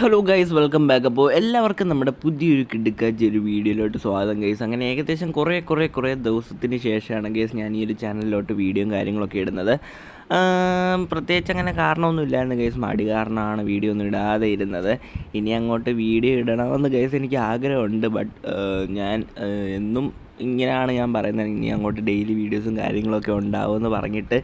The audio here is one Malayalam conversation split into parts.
Hello guys welcome back. അപ്പോൾ എല്ലാവർക്കും നമ്മുടെ പുതിയൊരു കിടുക്കാച്ച ഒരു വീഡിയോയിലോട്ട് സ്വാഗതം ഗൈസ്. അങ്ങനെ ഏകദേശം കുറേ കുറേ കുറേ ദിവസത്തിന് ശേഷമാണ് ഗൈസ് ഞാൻ ഈ ഒരു ചാനലിലോട്ട് വീഡിയോയും കാര്യങ്ങളൊക്കെ ഇടുന്നത്. പ്രത്യേകിച്ച് അങ്ങനെ കാരണമൊന്നും ഇല്ലായിരുന്നു ഗൈസ്. മടി കാരണമാണ് വീഡിയോ ഒന്നും ഇടാതെ ഇരുന്നത്. ഇനി അങ്ങോട്ട് വീഡിയോ ഇടണമെന്ന് ഗൈസ് എനിക്ക് ആഗ്രഹമുണ്ട്. ബട്ട് ഞാൻ എന്നും ഇങ്ങനെയാണ് ഞാൻ പറയുന്നത്. ഇനി അങ്ങോട്ട് ഡെയിലി വീഡിയോസും കാര്യങ്ങളൊക്കെ ഉണ്ടാവുമെന്ന് പറഞ്ഞിട്ട്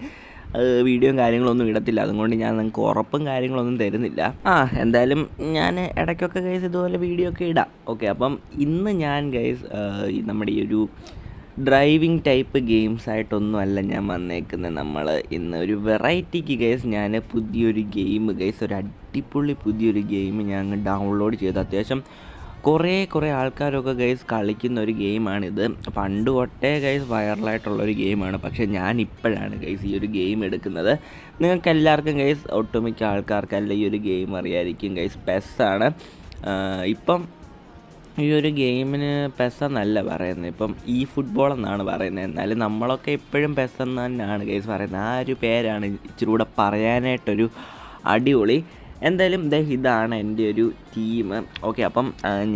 വീഡിയോയും കാര്യങ്ങളൊന്നും ഇടത്തില്ല. അതുകൊണ്ട് ഞാൻ നിങ്ങൾക്ക് ഉറപ്പും കാര്യങ്ങളൊന്നും തരുന്നില്ല. ആ എന്തായാലും ഞാൻ ഇടയ്ക്കൊക്കെ ഗൈസ് ഇതുപോലെ വീഡിയോ ഒക്കെ ഇടാം. ഓക്കെ അപ്പം ഇന്ന് ഞാൻ ഗൈസ് നമ്മുടെ ഈ ഒരു ഡ്രൈവിംഗ് ടൈപ്പ് ഗെയിംസ് ആയിട്ടൊന്നും അല്ല ഞാൻ വന്നേക്കുന്നത് നമ്മൾ ഇന്ന് ഒരു വെറൈറ്റിക്ക് ഗൈസ് ഞാൻ പുതിയൊരു ഗെയിം ഗൈസ് ഒരു അടിപൊളി പുതിയൊരു ഗെയിം ഞാൻ ഡൗൺലോഡ് ചെയ്തു. അത്യാവശ്യം കുറേ കുറേ ആൾക്കാരൊക്കെ ഗൈസ് കളിക്കുന്ന ഒരു ഗെയിമാണിത്. പണ്ട് തൊട്ടേ ഗൈസ് വൈറലായിട്ടുള്ളൊരു ഗെയിമാണ്. പക്ഷേ ഞാൻ ഇപ്പോഴാണ് ഗൈസ് ഈ ഒരു ഗെയിം എടുക്കുന്നത്. നിങ്ങൾക്ക് എല്ലാവർക്കും ഗൈസ് ഒട്ടുമിക്ക ആൾക്കാർക്കല്ല ഈ ഒരു ഗെയിം അറിയായിരിക്കും. ഗൈസ് പെസ്സാണ്. ഇപ്പം ഈ ഒരു ഗെയിമിന് പെസ എന്നല്ല പറയുന്നത്. ഇപ്പം ഈ ഫുട്ബോൾ എന്നാണ് പറയുന്നത്. എന്നാലും നമ്മളൊക്കെ ഇപ്പോഴും പെസ എന്ന് തന്നെയാണ് പറയുന്നത്. ആ ഒരു പേരാണ് ഇച്ചിരി കൂടെ പറയാനായിട്ടൊരു അടിപൊളി. എന്തായാലും ദേ ഇതാണ് എന്റെ ഒരു ടീം ഓക്കെ അപ്പം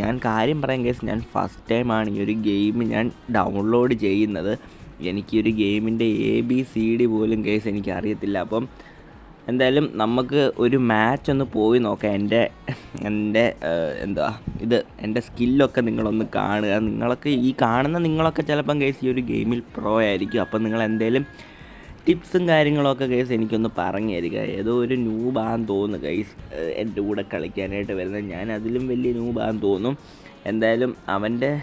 ഞാൻ കാര്യം പറയാൻ കേസ് ഞാൻ ഫസ്റ്റ് ടൈമാണ് ഈ ഒരു ഗെയിം ഞാൻ ഡൗൺലോഡ് ചെയ്യുന്നത്. എനിക്കൊരു ഗെയിമിന്റെ എ ബി സി ഡി പോലും കേസ് എനിക്ക് അറിയത്തില്ല അപ്പം എന്തായാലും നമുക്ക് ഒരു മാച്ച് ഒന്ന് പോയി നോക്കാം. എന്റെ എന്റെ എന്താ ഇത് എന്റെ സ്കില്ലൊക്കെ നിങ്ങളൊന്ന് കാണുക. നിങ്ങളൊക്കെ ഈ കാണുന്ന നിങ്ങളൊക്കെ ചിലപ്പം കേസ് ഈ ഒരു ഗെയിമിൽ പ്രോ ആയിരിക്കും. അപ്പം നിങ്ങൾ എന്തെങ്കിലും ടിപ്സും കാര്യങ്ങളൊക്കെ കേസ് എനിക്കൊന്ന് പറഞ്ഞു തരിക ഏതോ ഒരു ന്യൂബാന്ന് തോന്നുന്നു ഗൈസ് എന്റെ കൂടെ കളിക്കാനായിട്ട് വരുന്നത് ഞാൻ അതിലും വലിയ ന്യൂബാന്ന് തോന്നും. എന്തായാലും അവന്റെ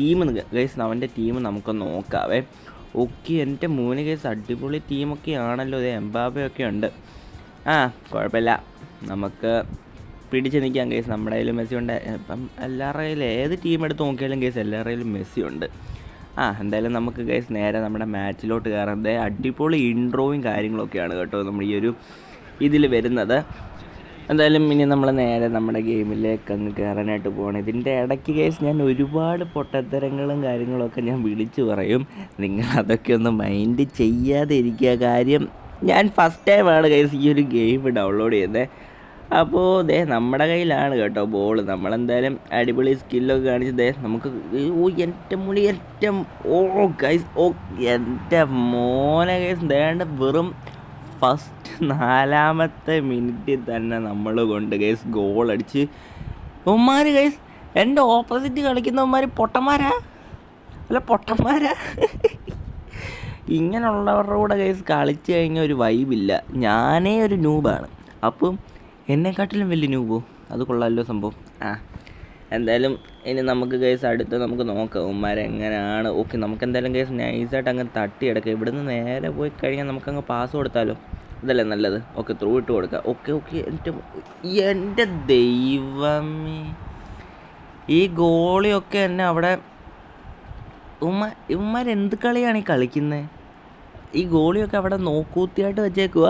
ടീം ഗൈസ് അവന്റെ ടീം നമുക്ക് നോക്കാവേ. ഓക്കെ എന്റെ മൂന്ന് കേസ് അടിപൊളി ടീമൊക്കെ ആണല്ലോ. ഇത് എംബാബയൊക്കെ ഉണ്ട്. ആ കുഴപ്പമില്ല. നമുക്ക് പിടിച്ച് നിൽക്കാം കേസ് നമ്മുടെ കയ്യിൽ മെസ്സി ഉണ്ട്. ഇപ്പം എല്ലാവരുടെ ഏത് ടീം എടുത്ത് നോക്കിയാലും കേസ് എല്ലാവരുടെ കയ്യിലും മെസ്സി ഉണ്ട്. ആ എന്തായാലും നമുക്ക് ഗൈസ് നേരെ നമ്മുടെ മാച്ചിലോട്ട് കയറുന്നത് അടിപൊളി ഇൻട്രോയും കാര്യങ്ങളൊക്കെയാണ് കേട്ടോ നമ്മൾ ഈ ഒരു ഇതിൽ വരുന്നത്. എന്തായാലും ഇനി നമ്മൾ നേരെ നമ്മുടെ ഗെയിമിലേക്ക് അങ്ങ് കയറാനായിട്ട് പോകണം ഇതിന്റെ ഇടയ്ക്ക് കേസ് ഞാൻ ഒരുപാട് പൊട്ടത്തരങ്ങളും കാര്യങ്ങളൊക്കെ ഞാൻ വിളിച്ചു പറയും. നിങ്ങൾ അതൊക്കെ ഒന്ന് മൈൻഡ് ചെയ്യാതെ ഇരിക്കുക. കാര്യം ഞാൻ ഫസ്റ്റ് ടൈമാണ് കേസ് ഈ ഒരു ഗെയിം ഡൗൺലോഡ് ചെയ്യുന്നത്. അപ്പോൾ ദേ നമ്മുടെ കയ്യിലാണ് കേട്ടോ ബോൾ നമ്മളെന്തായാലും അടിപൊളി സ്കില്ലൊക്കെ കാണിച്ച് ദേ നമുക്ക് ഓ എന്റെ മുടി എന്റെ ഓ ഗൈസ് ഓ എന്റെ മോനെ ഗൈസ് ദേണ്ട വെറും ഫസ്റ്റ് നാലാമത്തെ മിനിറ്റിൽ തന്നെ നമ്മൾ കൊണ്ട് ഗൈസ് ഗോൾ അടിച്ച്. ഉമ്മാർ ഗൈസ് എന്റെ ഓപ്പോസിറ്റ് കളിക്കുന്ന ഉമ്മാർ പൊട്ടന്മാരാ? അല്ല പൊട്ടന്മാരാ? ഇങ്ങനെയുള്ളവരുടെ കൂടെ ഗൈസ് കളിച്ചു കഴിഞ്ഞാൽ ഒരു വൈബില്ല ഞാനേ ഒരു നൂബാണ് അപ്പം എന്നെക്കാട്ടിലും വലിയ ന്യൂബോ അത് കൊള്ളാമല്ലോ സംഭവം. ആ എന്തായാലും ഇനി നമുക്ക് കേസ് അടുത്ത് നമുക്ക് നോക്കാം ഉമ്മാരെ എങ്ങനെയാണ് ഓക്കെ നമുക്ക് എന്തായാലും കേസ് നൈസായിട്ട് അങ്ങ് തട്ടിയെടുക്കാം. ഇവിടുന്ന് നേരെ പോയി കഴിഞ്ഞാൽ നമുക്കങ്ങ് പാസ് കൊടുത്താലോ? അതല്ലേ നല്ലത്. ഓക്കെ ത്രൂ ഇട്ട് കൊടുക്കാം. ഓക്കെ ഓക്കെ എന്റെ എന്റെ ദൈവമേ. ഈ ഗോളിയൊക്കെ എന്നെ അവിടെ ഉമ്മ ഉമ്മാരെന്ത് കളിയാണ് ഈ കളിക്കുന്നത് ഈ ഗോളിയൊക്കെ അവിടെ നോക്കൂത്തിയായിട്ട് വെച്ചേക്കുക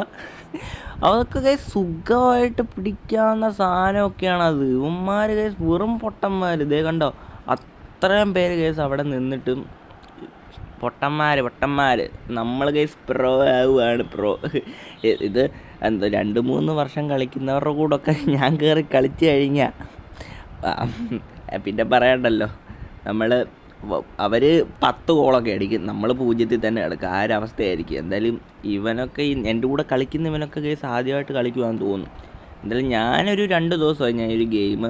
അതൊക്കെ കൈ സുഖമായിട്ട് പിടിക്കാവുന്ന സാധനമൊക്കെയാണ് അത് ഇവന്മാർ കൈ വെറും പൊട്ടന്മാർ ഇതേ കണ്ടോ? അത്രയും പേര് കേസ് അവിടെ നിന്നിട്ടും പൊട്ടന്മാർ പൊട്ടന്മാർ നമ്മൾ കേസ് പ്രോ ആവുകയാണ് പ്രോ ഇത് എന്താ രണ്ട് മൂന്ന് വർഷം കളിക്കുന്നവരുടെ കൂടെ ഒക്കെ ഞാൻ കയറി കളിച്ചു കഴിഞ്ഞാൽ പിന്നെ പറയണ്ടല്ലോ. നമ്മൾ അവർ പത്ത് ഗോളൊക്കെ അടിക്കും. നമ്മൾ പൂജ്യത്തിൽ തന്നെ എടുക്കുക ആ ഒരു അവസ്ഥയായിരിക്കും എന്തായാലും ഇവനൊക്കെ എന്റെ കൂടെ കളിക്കുന്ന ഇവനൊക്കെ കേസ് ആദ്യമായിട്ട് കളിക്കുവാന്ന് തോന്നുന്നു. എന്തായാലും ഞാനൊരു രണ്ട് ദിവസമായി ഞാൻ ഒരു ഗെയിം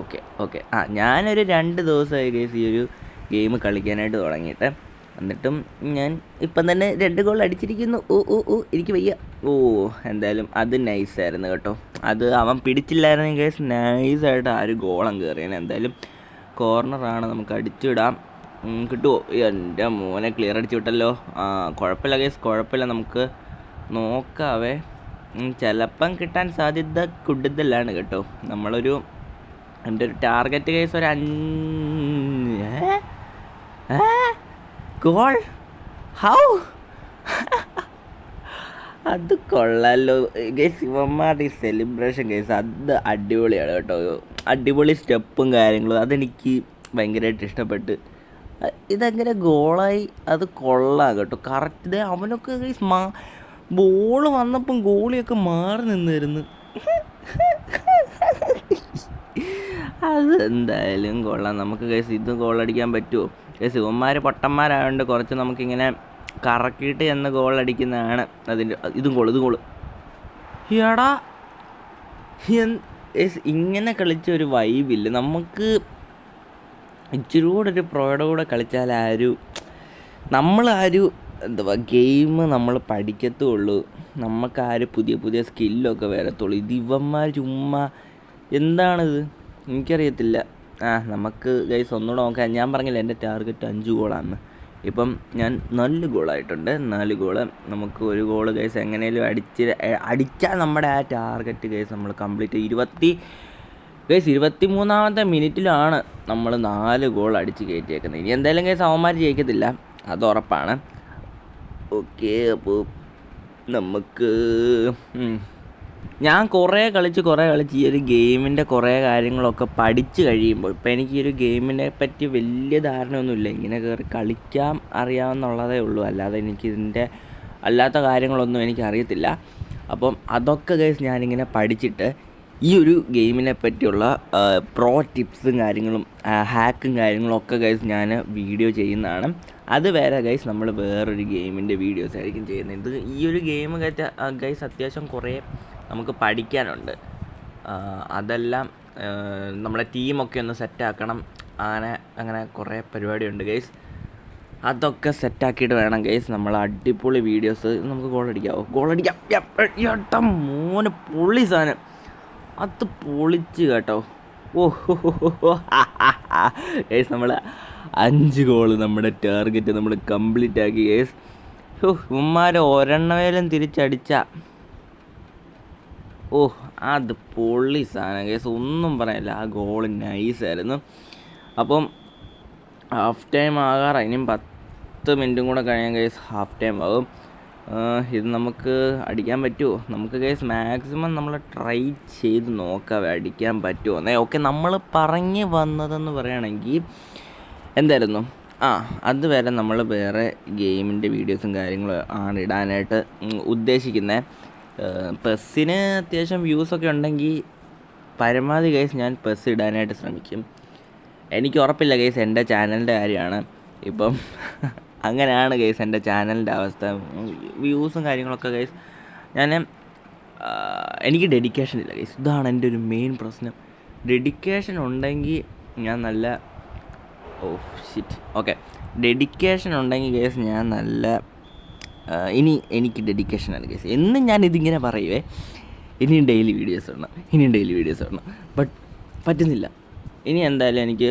ഓക്കെ ഓക്കെ. ആ ഞാനൊരു രണ്ട് ദിവസമായി കേസ് ഈ ഒരു ഗെയിം കളിക്കാനായിട്ട് തുടങ്ങിയിട്ട്. എന്നിട്ടും ഞാൻ ഇപ്പം തന്നെ രണ്ട് ഗോൾ അടിച്ചിരിക്കുന്നു. ഓ ഓ ഓ എനിക്ക് വയ്യ. ഓ എന്തായാലും അത് നൈസായിരുന്നു കേട്ടോ. അത് അവൻ പിടിച്ചില്ലായിരുന്നെങ്കിൽ നൈസായിട്ട് ആ ഒരു ഗോളം കയറിയാണ് എന്തായാലും കോർണറാണ് നമുക്ക് അടിച്ചിടാം കിട്ടുമോ എന്റെ മോനെ ക്ലിയർ അടിച്ചു വിട്ടല്ലോ. ആ കുഴപ്പമില്ല കേസ് കുഴപ്പമില്ല. നമുക്ക് നോക്കാവേ ചിലപ്പം കിട്ടാൻ സാധ്യത കൂടുതലാണ് കേട്ടോ. നമ്മളൊരു എന്റെ ഒരു ടാർഗറ്റ് കേസ് ഒരു അഞ്ച്? ഗോൾ ഹൗ അത് കൊള്ളാലോ. ഗൈസ് ഇവന്മാരുടെ ഈ സെലിബ്രേഷൻ ഗൈസ് അത് അടിപൊളിയാണ് കേട്ടോ. അടിപൊളി സ്റ്റെപ്പും കാര്യങ്ങളും അതെനിക്ക് ഭയങ്കരമായിട്ട് ഇഷ്ടപ്പെട്ട്. ഇതങ്ങനെ ഗോളായി അത് കൊള്ളാം കേട്ടോ കറക്റ്റ് അവനൊക്കെ മാ ബോൾ വന്നപ്പം ഗോളിയൊക്കെ മാറി നിന്നിരുന്നു അത് എന്തായാലും കൊള്ളാം. നമുക്ക് കേസ് ഇത് ഗോളടിക്കാൻ പറ്റുമോ കേസ് ഇവന്മാർ പൊട്ടന്മാരായതുകൊണ്ട് കുറച്ച് നമുക്കിങ്ങനെ കറക്കിയിട്ട് എന്ന് ഗോളടിക്കുന്നതാണ് അതിന്റെ ഇതും ഗോൾ ഇതും ഗോൾ എടാ ഇങ്ങനെ കളിച്ച ഒരു വൈബില്ല നമുക്ക് ഇച്ചിരി കൂടെ ഒരു പ്രോയുടെ കൂടെ കളിച്ചാൽ ആ ഒരു നമ്മൾ ആ ഒരു എന്താ ഗെയിം നമ്മൾ പഠിക്കത്തുള്ളൂ. നമുക്ക് ആ ഒരു പുതിയ പുതിയ സ്കില്ലൊക്കെ വരത്തുള്ളൂ. ഇത് ഇവന്മാർ ചുമ്മാ എന്താണിത്? എനിക്കറിയത്തില്ല. ആ നമുക്ക് ഗൈസ് ഒന്നുകൂടെ നോക്കാം. ഞാൻ പറഞ്ഞില്ല എന്റെ ടാർഗറ്റ് അഞ്ച് ഗോളാണ് ഇപ്പം ഞാൻ നാല് ഗോളായിട്ടുണ്ട്. നാല് ഗോൾ നമുക്ക് ഒരു ഗോൾ കേസ് എങ്ങനെയും അടിച്ച് അടിച്ചാൽ നമ്മുടെ ആ ടാർഗറ്റ് കേസ് നമ്മൾ കംപ്ലീറ്റ് ഇരുപത്തി കേസ് ഇരുപത്തി മൂന്നാമത്തെ മിനിറ്റിലാണ് നമ്മൾ നാല് ഗോൾ അടിച്ച് കയറ്റിയേക്കുന്നത്. ഇനി എന്തായാലും കേസ് അവന്മാർ ജയിക്കത്തില്ല. അത് ഉറപ്പാണ്. ഓക്കെ അപ്പോൾ നമുക്ക്. ഞാൻ കുറേ കളിച്ച് കുറേ കളിച്ച് ഈ ഒരു ഗെയിമിന്റെ കുറേ കാര്യങ്ങളൊക്കെ പഠിച്ച് കഴിയുമ്പോൾ ഇപ്പം എനിക്ക് ഈ ഒരു ഗെയിമിനെ പറ്റി വലിയ ധാരണയൊന്നുമില്ല. ഇങ്ങനെ കയറി കളിക്കാം അറിയാമെന്നുള്ളതേ ഉള്ളൂ. അല്ലാതെ എനിക്കിതിന്റെ അല്ലാത്ത കാര്യങ്ങളൊന്നും എനിക്ക് അറിയത്തില്ല അപ്പം അതൊക്കെ കേസ് ഞാനിങ്ങനെ പഠിച്ചിട്ട് ഈ ഒരു ഗെയിമിനെ പറ്റിയുള്ള പ്രോ ടിപ്സും കാര്യങ്ങളും ഹാക്കും കാര്യങ്ങളും ഒക്കെ ഗൈസ് ഞാൻ വീഡിയോ ചെയ്യുന്നതാണ്. അത് വേറെ ഗൈസ് നമ്മൾ വേറൊരു ഗെയിമിന്റെ വീഡിയോസ് ആയിരിക്കും ചെയ്യുന്നത്. ഇത് ഈ ഒരു ഗെയിം ഗൈസ് അത്യാവശ്യം കുറേ നമുക്ക് പഠിക്കാനുണ്ട്. അതെല്ലാം നമ്മുടെ ടീമൊക്കെ ഒന്ന് സെറ്റാക്കണം അങ്ങനെ അങ്ങനെ കുറേ പരിപാടിയുണ്ട് ഗൈസ് അതൊക്കെ സെറ്റാക്കിയിട്ട് വേണം ഗൈസ് നമ്മൾ അടിപൊളി വീഡിയോസ് നമുക്ക് ഗോൾ ഗോളടിക്കാം ഏട്ടാ മോന് പൊളി സാധനം. അത് പൊളിച്ച് കേട്ടോ. ഓഹ് നമ്മൾ അഞ്ച് ഗോൾ നമ്മുടെ ടാർഗറ്റ് നമ്മൾ കംപ്ലീറ്റ് ആക്കി ഗൈസ് ഉമ്മാരെ ഒരെണ്ണവേലും തിരിച്ചടിച്ച. ഓ അത് പൊള്ളി സാധനം. കേസ് ഒന്നും പറയാനില്ല. ആ ഗോൾ നൈസായിരുന്നു അപ്പം ഹാഫ് ടൈം ആകാറായി. ഇനിയും പത്ത് മിനിറ്റും കൂടെ കഴിയാൻ കേസ് ഹാഫ് ടൈം ആകും. ഇത് നമുക്ക് അടിക്കാൻ പറ്റുമോ നമുക്ക് കേസ് മാക്സിമം നമ്മൾ ട്രൈ ചെയ്ത് നോക്കാം അടിക്കാൻ പറ്റുമോ എന്നേ. ഓക്കെ നമ്മൾ പറഞ്ഞ് വന്നതെന്ന് പറയുകയാണെങ്കിൽ എന്തായിരുന്നു? ആ അതുവരെ നമ്മൾ വേറെ ഗെയിമിന്റെ വീഡിയോസും കാര്യങ്ങളും ആണ് ഇടാനായിട്ട് ഉദ്ദേശിക്കുന്നത് പെസ്സിന് അത്യാവശ്യം വ്യൂസൊക്കെ ഉണ്ടെങ്കിൽ പരമാവധി കേസ് ഞാൻ പെസ് ഇടാനായിട്ട് ശ്രമിക്കും. എനിക്ക് ഉറപ്പില്ല കേസ് എന്റെ ചാനലിന്റെ കാര്യമാണ്. ഇപ്പം അങ്ങനെയാണ് കേസ് എന്റെ ചാനലിന്റെ അവസ്ഥ. വ്യൂസും കാര്യങ്ങളൊക്കെ കേസ് ഞാൻ എനിക്ക് ഡെഡിക്കേഷൻ ഇല്ല കേസ് ഇതാണ് എന്റെ ഒരു മെയിൻ പ്രശ്നം. ഡെഡിക്കേഷൻ ഉണ്ടെങ്കിൽ ഞാൻ നല്ല ഓ ഷിറ്റ് ഓക്കെ ഡെഡിക്കേഷൻ ഉണ്ടെങ്കിൽ കേസ് ഞാൻ നല്ല ഇനി എനിക്ക് ഡെഡിക്കേഷൻ ആണ് കേസ് എന്നും ഞാൻ ഇതിങ്ങനെ പറയുവേ. ഇനിയും ഡെയിലി വീഡിയോസ് ഇടണം. ഇനിയും ഡെയിലി വീഡിയോസ് ഇടണം. ബട്ട് പറ്റുന്നില്ല. ഇനി എന്തായാലും എനിക്ക്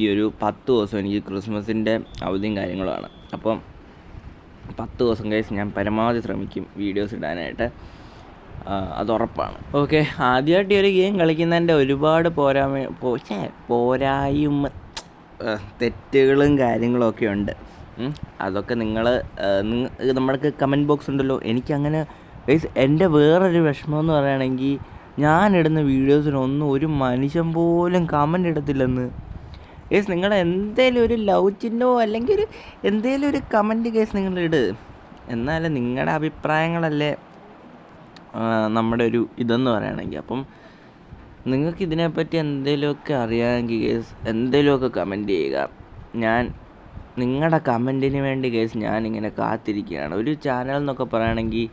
ഈ ഒരു പത്ത് ദിവസം എനിക്ക് ക്രിസ്മസിന്റെ അവധിയും കാര്യങ്ങളുമാണ്. അപ്പം പത്ത് ദിവസം കേസ് ഞാൻ പരമാവധി ശ്രമിക്കും വീഡിയോസ് ഇടാനായിട്ട്. അത് ഉറപ്പാണ്. ഓക്കെ ആദ്യമായിട്ട് ഈ ഒരു ഗെയിം കളിക്കുന്നതിന്റെ ഒരുപാട് പോരായും പോരായ്മ തെറ്റുകളും കാര്യങ്ങളൊക്കെ ഉണ്ട്. അതൊക്കെ നിങ്ങൾ നമ്മൾക്ക് കമന്റ് ബോക്സ് ഉണ്ടല്ലോ. എനിക്കങ്ങനെ ഗൈസ് എന്റെ വേറൊരു വിഷമം എന്ന് പറയുകയാണെങ്കിൽ ഞാനിടുന്ന വീഡിയോസിനൊന്നും ഒരു മനുഷ്യൻ പോലും കമന്റ് ഇടത്തില്ലെന്ന്. ഗൈസ് നിങ്ങൾ എന്തേലും ഒരു ലവ് ചിഹ്നമോ അല്ലെങ്കിൽ ഒരു എന്തേലും ഒരു കമന്റ് കേസ് നിങ്ങൾ എന്നാലും നിങ്ങളുടെ അഭിപ്രായങ്ങളല്ലേ നമ്മുടെ ഒരു ഇതെന്ന് പറയുകയാണെങ്കിൽ. അപ്പം നിങ്ങൾക്ക് ഇതിനെപ്പറ്റി എന്തെങ്കിലുമൊക്കെ അറിയാമെങ്കിൽ കേസ് എന്തെങ്കിലുമൊക്കെ കമന്റ് ചെയ്യുക. ഞാൻ നിങ്ങളുടെ കമന്റിന് വേണ്ടി കേസ് ഞാനിങ്ങനെ കാത്തിരിക്കുകയാണ് ഒരു ചാനൽ എന്നൊക്കെ പറയുകയാണെങ്കിൽ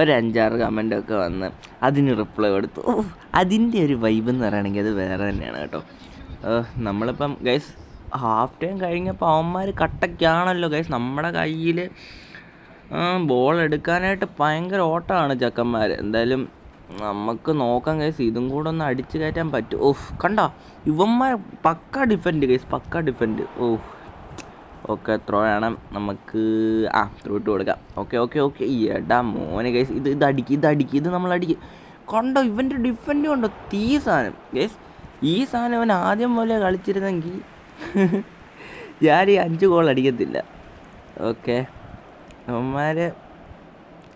ഒരു അഞ്ചാറ് കമന്റൊക്കെ വന്ന് അതിന് റിപ്ലൈ കൊടുത്തു. ഓ അതിന്റെ ഒരു വൈബ് എന്ന് പറയുകയാണെങ്കിൽ അത് വേറെ തന്നെയാണ് കേട്ടോ. നമ്മളിപ്പം ഗൈസ് ഹാഫ് ടൈം കഴിഞ്ഞപ്പോൾ അവന്മാർ കട്ടക്കാണല്ലോ ഗൈസ് നമ്മുടെ കയ്യിൽ ബോൾ എടുക്കാനായിട്ട് ഭയങ്കര ഓട്ടമാണ് ചക്കന്മാർ എന്തായാലും നമുക്ക് നോക്കാം ഗൈസ് ഇതും കൂടെ ഒന്ന് അടിച്ചു കയറ്റാൻ പറ്റും. ഓഫ് കണ്ടോ? ഇവന്മാർ പക്ക ഡിഫൻഡ് ഗൈസ് പക്ക ഡിഫൻഡ് ഓഹ് ഓക്കെ ത്രോ വേണം നമുക്ക് ആ ത്രൂ ഇട്ട് കൊടുക്കാം. ഓക്കെ ഓക്കെ ഓക്കെ എടാ മോനെ ഗൈസ് ഇത് ഇത് അടിക്ക് ഇത് അടിക്ക് ഇത് നമ്മൾ അടിക്കും. കണ്ടോ ഇവന്റെ ഡിഫൻഡ് കൊണ്ടോ തീ സാധനം. ഗൈസ് ഈ സാധനം അവൻ ആദ്യം പോലെ കളിച്ചിരുന്നെങ്കിൽ ഞാൻ ഈ അഞ്ച് ഗോൾ അടിക്കത്തില്ല. ഓക്കെ ഇവന്മാരെ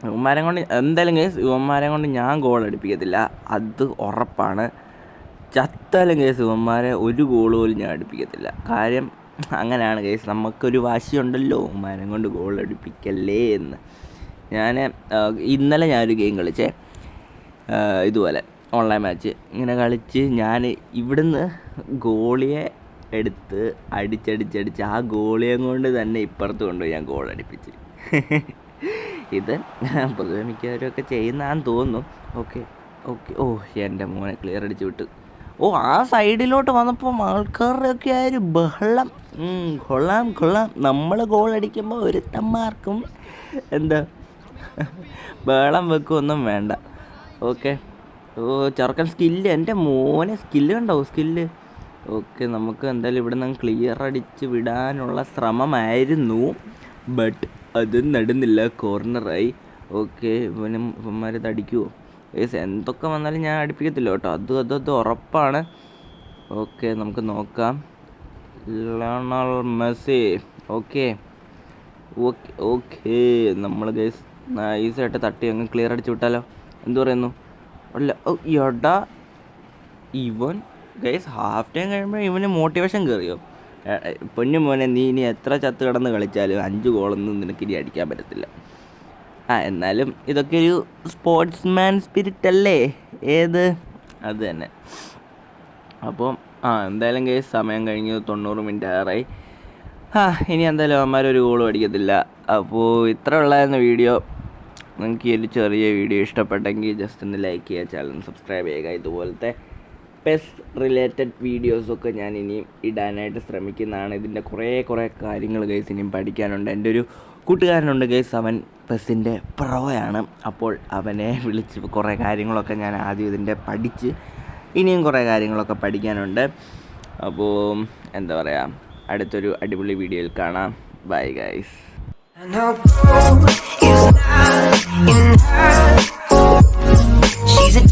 ഇവന്മാരെ കൊണ്ട് എന്തായാലും കേസ് ഇവന്മാരെ കൊണ്ട് ഞാൻ ഗോൾ അടിപ്പിക്കത്തില്ല. അത് ഉറപ്പാണ്. ചത്താലും കേസ് ഇവന്മാരെ ഒരു ഗോൾ പോലും ഞാൻ അടിപ്പിക്കത്തില്ല. കാര്യം അങ്ങനെയാണ് കേസ് നമുക്കൊരു വാശിയുണ്ടല്ലോ? മരം കൊണ്ട് ഗോൾ അടിപ്പിക്കല്ലേ എന്ന്. ഞാൻ ഇന്നലെ ഞാനൊരു ഗെയിം കളിച്ചേ. ഇതുപോലെ ഓൺലൈൻ മാച്ച് ഇങ്ങനെ കളിച്ച് ഞാൻ ഇവിടുന്ന് ഗോളിയെ എടുത്ത് അടിച്ചടിച്ചടിച്ച് ആ ഗോളിയെ കൊണ്ട് തന്നെ ഇപ്പുറത്ത് കൊണ്ടുപോയി ഞാൻ ഗോൾ അടിപ്പിച്ച്. ഇത് പൊതുവെ മിക്കവരും ഒക്കെ ചെയ്യുന്നതാണെന്ന് തോന്നുന്നു. ഓക്കെ ഓക്കെ ഓ എന്റെ മോനെ ക്ലിയർ അടിച്ച് വിട്ടു. ഓ ആ സൈഡിലോട്ട് വന്നപ്പോൾ ആൾക്കാരുടെയൊക്കെ ആ ഒരു ബഹളം. കൊള്ളാം കൊള്ളാം. നമ്മൾ ഗോൾ അടിക്കുമ്പോൾ ഒരുത്തന്മാർക്കും എന്താ ബഹളം വെക്കൊന്നും വേണ്ട. ഓക്കെ. ഓ ചെറുക്കൻ സ്കില്ല് എന്റെ മോനെ സ്കില്ല് കണ്ടോ? സ്കില്ല് ഓക്കെ നമുക്ക് എന്തായാലും ഇവിടെ നിന്ന് ക്ലിയർ അടിച്ച് വിടാനുള്ള ശ്രമമായിരുന്നു. ബട്ട് അത് നടുന്നില്ല കോർണറായി ഓക്കെ ഇവനും ഇവന്മാരത് അടിക്കുമോ ഏസ് എന്തൊക്കെ വന്നാലും ഞാൻ അടുപ്പിക്കത്തില്ല കേട്ടോ. അത് അത് അത് ഉറപ്പാണ്. ഓക്കെ നമുക്ക് നോക്കാം. Lionel Messi. Okay. Okay okay. നമ്മൾ ഗേസ് നൈസായിട്ട് തട്ടി അങ്ങ് ക്ലിയർ അടിച്ച് വിട്ടാലോ? എന്തു പറയുന്നു? അല്ല എടാ. ഇവൻ ഗൈസ് ഹാഫ് ടൈം കഴിയുമ്പോൾ ഇവന് മോട്ടിവേഷൻ കയറിയോ പൊന്നു മോനെ നീ ഇനി എത്ര ചത്ത് കിടന്ന് കളിച്ചാലും അഞ്ച് ഗോളൊന്നും നിനക്കിനി അടിക്കാൻ പറ്റത്തില്ല. ആ എന്നാലും ഇതൊക്കെ ഒരു സ്പോർട്സ്മാൻ സ്പിരിറ്റ് അല്ലേ? ഏത്? അത് തന്നെ. അപ്പോൾ ആ എന്തായാലും കേസ് സമയം കഴിഞ്ഞു. തൊണ്ണൂറ് മിനിറ്റ് ആറായി. ആ ഇനി എന്തായാലും അവന്മാരൊരു ഗോളും അടിക്കത്തില്ല അപ്പോൾ ഇത്ര ഉള്ളായിരുന്ന വീഡിയോ നിങ്ങൾക്ക് ഈ ഒരു ചെറിയ വീഡിയോ ഇഷ്ടപ്പെട്ടെങ്കിൽ ജസ്റ്റ് ഒന്ന് ലൈക്ക് ചെയ്യുക ചാനൽ സബ്സ്ക്രൈബ് ചെയ്യുക. ഇതുപോലത്തെ പെസ് റിലേറ്റഡ് വീഡിയോസൊക്കെ ഞാൻ ഇനിയും ഇടാനായിട്ട് ശ്രമിക്കുന്നതാണ്. ഇതിന്റെ കുറേ കുറേ കാര്യങ്ങൾ കേസ് ഇനിയും പഠിക്കാനുണ്ട്. എന്റെ ഒരു കൂട്ടുകാരനുണ്ട് ഗേസ് അവൻ ബസ്സിന്റെ പ്രോയാണ് അപ്പോൾ അവനെ വിളിച്ച് കുറേ കാര്യങ്ങളൊക്കെ ഞാൻ ആദ്യം ഇതിന്റെ പഠിച്ച് ഇനിയും കുറേ കാര്യങ്ങളൊക്കെ പഠിക്കാനുണ്ട്. അപ്പോൾ എന്താ പറയുക അടുത്തൊരു അടിപൊളി വീഡിയോയിൽ കാണാം. Bye guys She's a